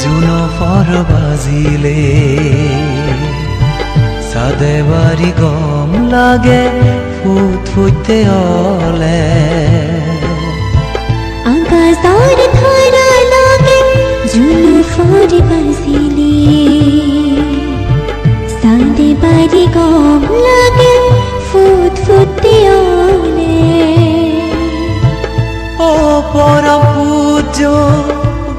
Juno for বাজিলে বাৰী গম লাগে ফুট ফুটতে অলে। আকাশৰ ধাৰা লাগে জুনু ফৰি বাজিলে বাৰি গম লাগে ফুট ফুটে অলে। ও পরম পূজ্য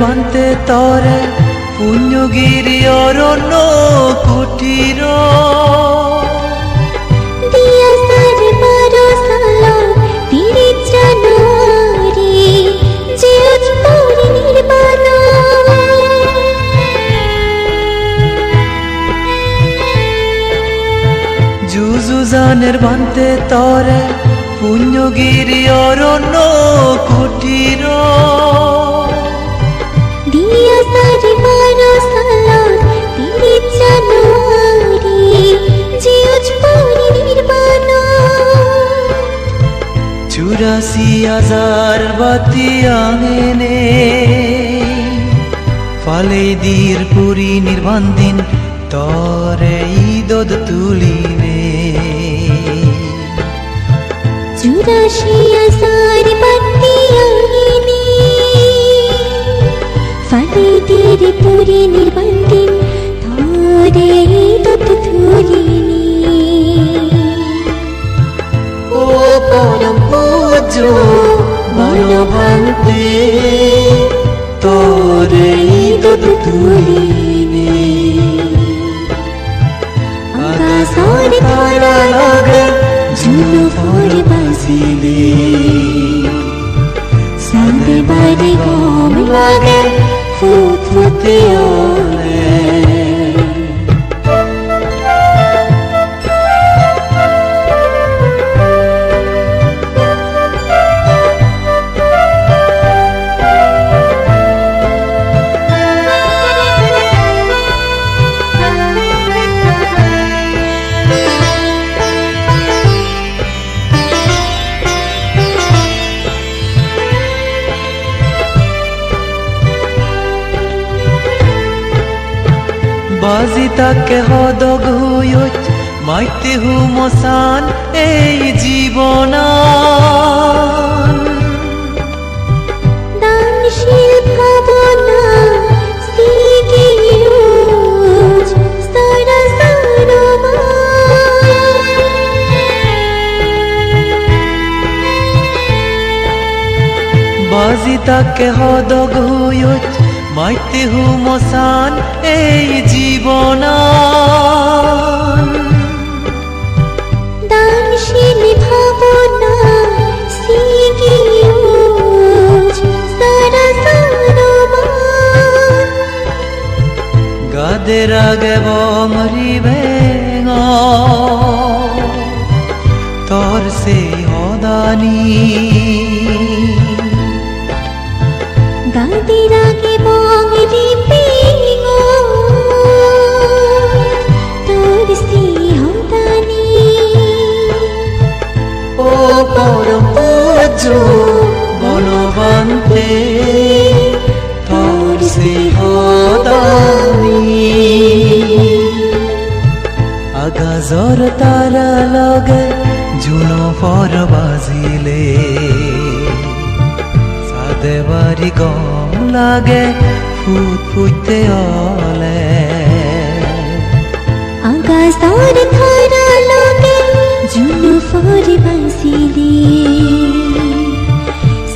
বান্তে তরে পুণ্যগিরি অরণ্য কুটির। যুযুজানের বান্তে তরে পুণ্যগিরি অরণ্য চুরাশি হাজার বাতি আঙেনে ফালে দীর পুরি নির্বান্দিন তরে ঈদত তুলিনে। চুরাশি হাজার বাতি আহিনি ফালে তীরে পুরে নির্বান্দিন ধরে তত ফুট বাজি তাকে হদগ হুয়ত মাইতে হু মসান এই সারা বাজি তাকে হদগ হুয়ত মাইতে হু মসান এই দানশীল ভাবনা সারা গাদের আগে বমরি ভেঙ তোর সিংহদানি আগাজর তারা লগে জুনো ফর বাজিলে। সাদেবারি গম লাগে, ফুট ফুটতে অলে। আকাশৰ ধৰা লগে জুনু ফৰি বাচিলি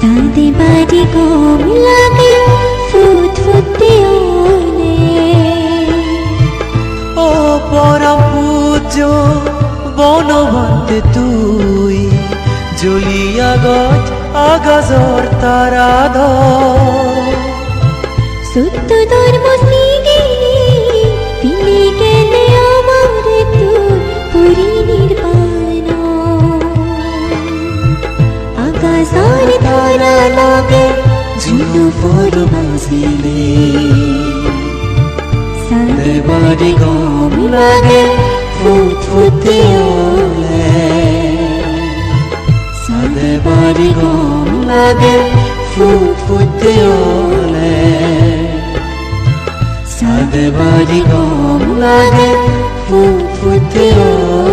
চাঁদে বাৰি গম লাগে ও পরম বনবন্তে তুই জ্বলিয়া গছ আগাজর তারা ধর সত্য ধর্ম গেলে আমার তোর লগে ঝুলু পরি বাজিলে সাদে বাড়ি গম লাগে ফুট ওলে। সাদে বাড়ি গম লাগে ফুট ফুটে ওলে। সাদে বাড়ি গম লাগে ফুট ওলে।